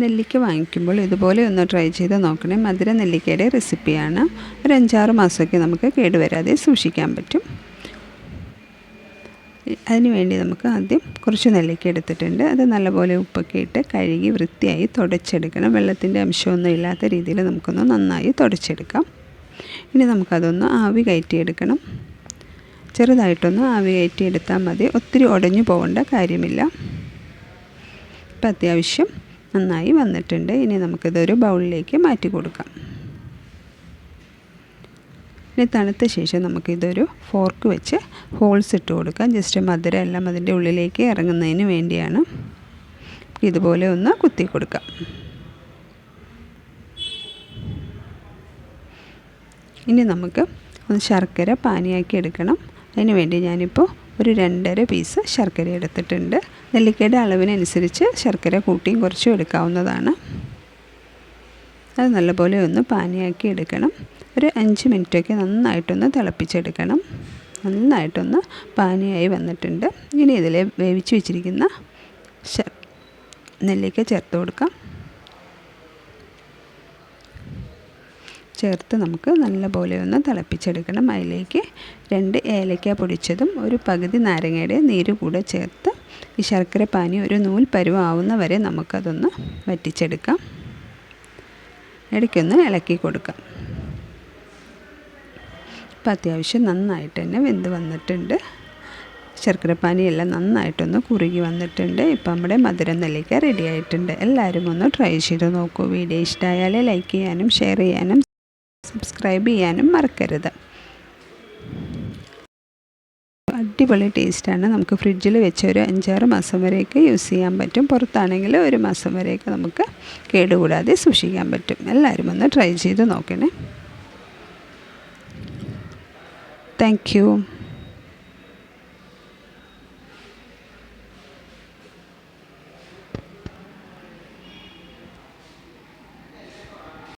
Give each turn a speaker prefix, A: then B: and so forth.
A: നെല്ലിക്ക വാങ്ങിക്കുമ്പോൾ ഇതുപോലെ ഒന്ന് ട്രൈ ചെയ്ത് നോക്കണേ. മധുര നെല്ലിക്കയുടെ റെസിപ്പിയാണ് ഒരു അഞ്ചാറ് മാസമൊക്കെ നമുക്ക് കേടുവരാതെ സൂക്ഷിക്കാൻ പറ്റും. അതിനുവേണ്ടി നമുക്ക് ആദ്യം കുറച്ച് നെല്ലിക്ക എടുത്തിട്ടുണ്ട്. അത് നല്ലപോലെ ഉപ്പൊക്കെ ഇട്ട് കഴുകി വൃത്തിയായി തുടച്ചെടുക്കണം. വെള്ളത്തിന്റെ അംശമൊന്നും ഇല്ലാത്ത രീതിയിൽ നമുക്കൊന്ന് നന്നായി തുടച്ചെടുക്കാം. ഇനി നമുക്കതൊന്ന് ആവി കയറ്റിയെടുക്കണം. ചെറുതായിട്ടൊന്ന് ആവി കയറ്റിയെടുത്താൽ മതി. ഒത്തിരി ഉടഞ്ഞു പോകേണ്ട കാര്യമില്ല. ഇപ്പം അത്യാവശ്യം നന്നായി വന്നിട്ടുണ്ട്. ഇനി നമുക്കിതൊരു ബൗളിലേക്ക് മാറ്റി കൊടുക്കാം. ഇനി തണുത്ത ശേഷം നമുക്കിതൊരു ഫോർക്ക് വെച്ച് ഹോൾസ് ഇട്ട് കൊടുക്കാം. ജസ്റ്റ് മധുരം എല്ലാം അതിന്റെ ഉള്ളിലേക്ക് ഇറങ്ങുന്നതിന് വേണ്ടിയാണ് ഇതുപോലെ ഒന്ന് കുത്തി കൊടുക്കാം. ഇനി നമുക്ക് ഒന്ന് ശർക്കര പാനിയാക്കി എടുക്കണം. അതിന് വേണ്ടി ഞാനിപ്പോൾ ഒരു രണ്ടര പീസ് ശർക്കര എടുത്തിട്ടുണ്ട്. നെല്ലിക്കയുടെ അളവിനനുസരിച്ച് ശർക്കര കൂട്ടിയും കുറച്ചും എടുക്കാവുന്നതാണ്. അത് നല്ലപോലെ ഒന്ന് പാനിയാക്കി എടുക്കണം. ഒരു അഞ്ച് മിനിറ്റൊക്കെ നന്നായിട്ടൊന്ന് തിളപ്പിച്ചെടുക്കണം. നന്നായിട്ടൊന്ന് പാനിയായി വന്നിട്ടുണ്ട്. ഇനി ഇതിൽ വേവിച്ച് വെച്ചിരിക്കുന്ന നെല്ലിക്ക ചേർത്ത് കൊടുക്കാം. ചേർത്ത് നമുക്ക് നല്ലപോലെ ഒന്ന് തിളപ്പിച്ചെടുക്കണം. അതിലേക്ക് രണ്ട് ഏലക്ക പൊടിച്ചതും ഒരു പകുതി നാരങ്ങയുടെ നീര് കൂടെ ചേർത്ത് ഈ ശർക്കര പാനി ഒരു നൂൽ പരുവാവുന്ന വരെ നമുക്കതൊന്ന് വറ്റിച്ചെടുക്കാം. ഇടയ്ക്കൊന്ന് ഇളക്കി കൊടുക്കാം. ഇപ്പം അത്യാവശ്യം നന്നായിട്ട് തന്നെ വെന്ത് വന്നിട്ടുണ്ട്. ശർക്കരപ്പാനിയെല്ലാം നന്നായിട്ടൊന്ന് കുറുകി വന്നിട്ടുണ്ട്. ഇപ്പം നമ്മുടെ മധുരം നെല്ലിക്ക റെഡി ആയിട്ടുണ്ട്. എല്ലാവരും ഒന്ന് ട്രൈ ചെയ്ത് നോക്കൂ. വീഡിയോ ഇഷ്ടമായാൽ ലൈക്ക് ചെയ്യാനും ഷെയർ ചെയ്യാനും സബ്സ്ക്രൈബ് ചെയ്യാനും മറക്കരുത്. അടിപൊളി ടേസ്റ്റാണ് നമുക്ക് ഫ്രിഡ്ജിൽ വെച്ച് ഒരു അഞ്ചാറ് മാസം വരെയൊക്കെ യൂസ് ചെയ്യാൻ പറ്റും. പുറത്താണെങ്കിൽ ഒരു മാസം വരെയൊക്കെ നമുക്ക് കേടുകൂടാതെ സൂക്ഷിക്കാൻ പറ്റും. എല്ലാവരും ഒന്ന് ട്രൈ ചെയ്ത് നോക്കണേ. താങ്ക്